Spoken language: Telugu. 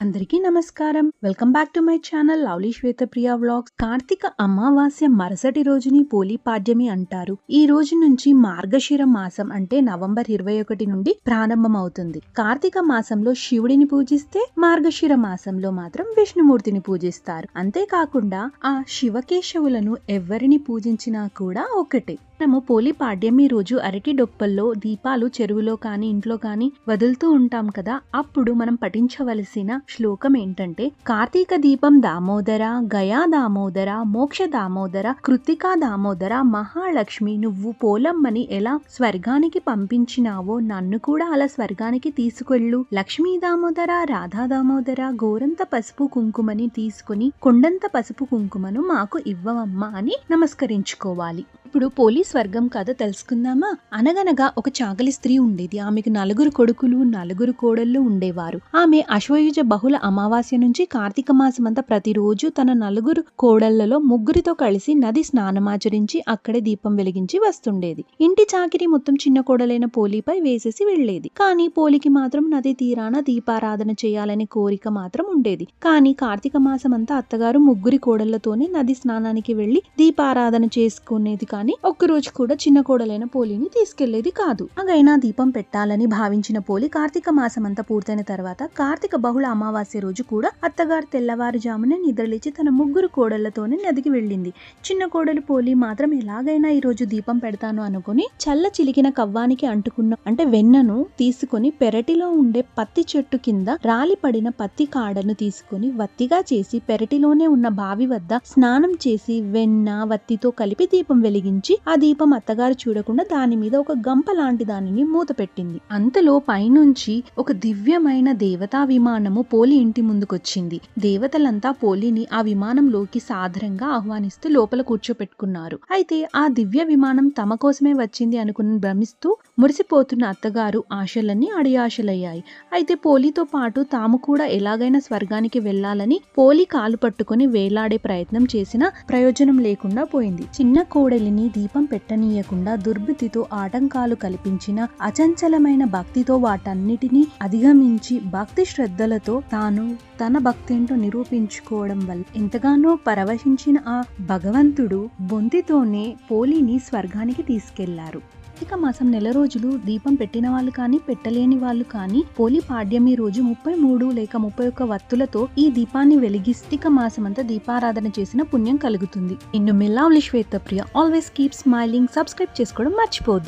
అందరికీ నమస్కారం. Welcome back to my channel lovely Shwetapriya vlogs. Karthika అమావాస్య మరుసటి రోజుని పోలీ పాడ్యమి అంటారు. ఈ రోజు నుంచి మార్గశిర మాసం అంటే నవంబర్ ఇరవై ఒకటి నుండి ప్రారంభమవుతుంది. కార్తీక మాసంలో శివుడిని పూజిస్తే మార్గశిర మాసంలో మాత్రం విష్ణుమూర్తిని పూజిస్తారు. అంతేకాకుండా ఆ శివకేశవులను ఎవరిని పూజించినా కూడా ఒకటే. మనము పోలి పాడ్యమి రోజు అరటి డొప్పల్లో దీపాలు చెరువులో కానీ ఇంట్లో కానీ వదులుతూ ఉంటాం కదా అప్పుడు మనం పఠించవలసిన శ్లోకం ఏంటంటే కార్తీక దీపం దామోదర గయా దామోదర మోక్ష దామోదర కృతికా దామోదర మహాలక్ష్మి నువ్వు పోలమ్మని ఎలా స్వర్గానికి పంపించినావో నన్ను కూడా అలా స్వర్గానికి తీసుకెళ్ళు. లక్ష్మీ దామోదర రాధా దామోదర గోరంత పసుపు కుంకుమని తీసుకుని కొండంత పసుపు కుంకుమను మాకు ఇవ్వవమ్మా అని నమస్కరించుకోవాలి. ఇప్పుడు పోలీస్ వర్గం కథ తెలుసుకుందామా? అనగనగా ఒక చాకలి స్త్రీ ఉండేది. ఆమెకు నలుగురు కొడుకులు నలుగురు కోడళ్ళు ఉండేవారు. ఆమె అశ్వయుజ బహుళ అమావాస్య నుంచి కార్తీక మాసమంతా ప్రతిరోజు తన నలుగురు కోడళ్ళలో ముగ్గురితో కలిసి నది స్నానమాచరించి అక్కడే దీపం వెలిగించి వస్తుండేది. ఇంటి చాకిరి మొత్తం చిన్న కోడలైన పోలీపై వేసేసి వెళ్ళేది కానీ పోలికి మాత్రం నది తీరాన దీపారాధన చేయాలనే కోరిక మాత్రం ఉండేది. కానీ కార్తీక మాసమంతా అత్తగారు ముగ్గురి కోడళ్ళతోనే నది స్నానానికి వెళ్ళి దీపారాధన చేసుకునేది కానీ ఒక్కరోజు కూడా చిన్న కోడలైన పోలిని తీసుకెళ్ళేది కాదు. అగైనా దీపం పెట్టాలని భావించిన పోలి కార్తీక మాసమంతా పూర్తయిన తర్వాత కార్తీక బహుళ అమావాస్య రోజు కూడా అత్తగారు తెల్లవారుజామునే నిద్రలేచి తన ముగ్గురు కోడళ్ళతోనే నదికి వెళ్ళింది. చిన్న కోడలు పోలి మాత్రం ఎలాగైనా ఈ రోజు దీపం పెడతాను అనుకుని చల్ల చిలికిన కవ్వానికి అంటుకున్న అంటే వెన్నను తీసుకొని పెరటిలో ఉండే పత్తి చెట్టు కింద రాలి పడిన పత్తి కాడను తీసుకొని వత్తిగా చేసి పెరటిలోనే ఉన్న బావి వద్ద స్నానం చేసి వెన్న వత్తితో కలిపి దీపం వెలిగించి ఆ దీపం అత్తగారు చూడకుండా దాని మీద ఒక గంప లాంటి దానిని మూత పెట్టింది. అంతలో పైనుంచి ఒక దివ్యమైన దేవతా విమానము పోలి ఇంటి ముందుకొచ్చింది. దేవతలంతా పోలిని ఆ విమానంలోకి సాదరంగా ఆహ్వానిస్తూ లోపల కూర్చోపెట్టుకున్నారు. అయితే ఆ దివ్య విమానం తమ కోసమే వచ్చింది అనుకుని భ్రమిస్తూ మురిసిపోతున్న అత్తగారు ఆశలన్నీ అడియాశలయ్యాయి. అయితే పోలితో పాటు తాము కూడా ఎలాగైనా స్వర్గానికి వెళ్ళాలని పోలి కాలు పట్టుకొని వేలాడే ప్రయత్నం చేసినా ప్రయోజనం లేకుండా పోయింది. చిన్న కోడలిని దీపం పెట్టనీయకుండా దుర్బుద్ధితో ఆటంకాలు కల్పించిన అచంచలమైన భక్తితో వాటన్నిటినీ అధిగమించి భక్తి శ్రద్ధలతో తాను తన భక్తేంటో నిరూపించుకోవడం వల్ల ఎంతగానో పరవశించిన ఆ భగవంతుడు బొంతితోనే పోలిని స్వర్గానికి తీసుకెళ్ళారు. కార్తీక మాసం నెల రోజులు దీపం పెట్టిన వాళ్ళు కానీ పెట్టలేని వాళ్ళు కానీ పోలి పాడ్యమి రోజు ముప్పై మూడు లేక ముప్పై ఒక్క వత్తులతో ఈ దీపాన్ని వెలిగిస్తిక మాసం అంతా దీపారాధన చేసిన పుణ్యం కలుగుతుంది. ఇన్ను మిల్లావులి Shwetapriya always keep smiling subscribe చేసుకోవడం మర్చిపోద్దు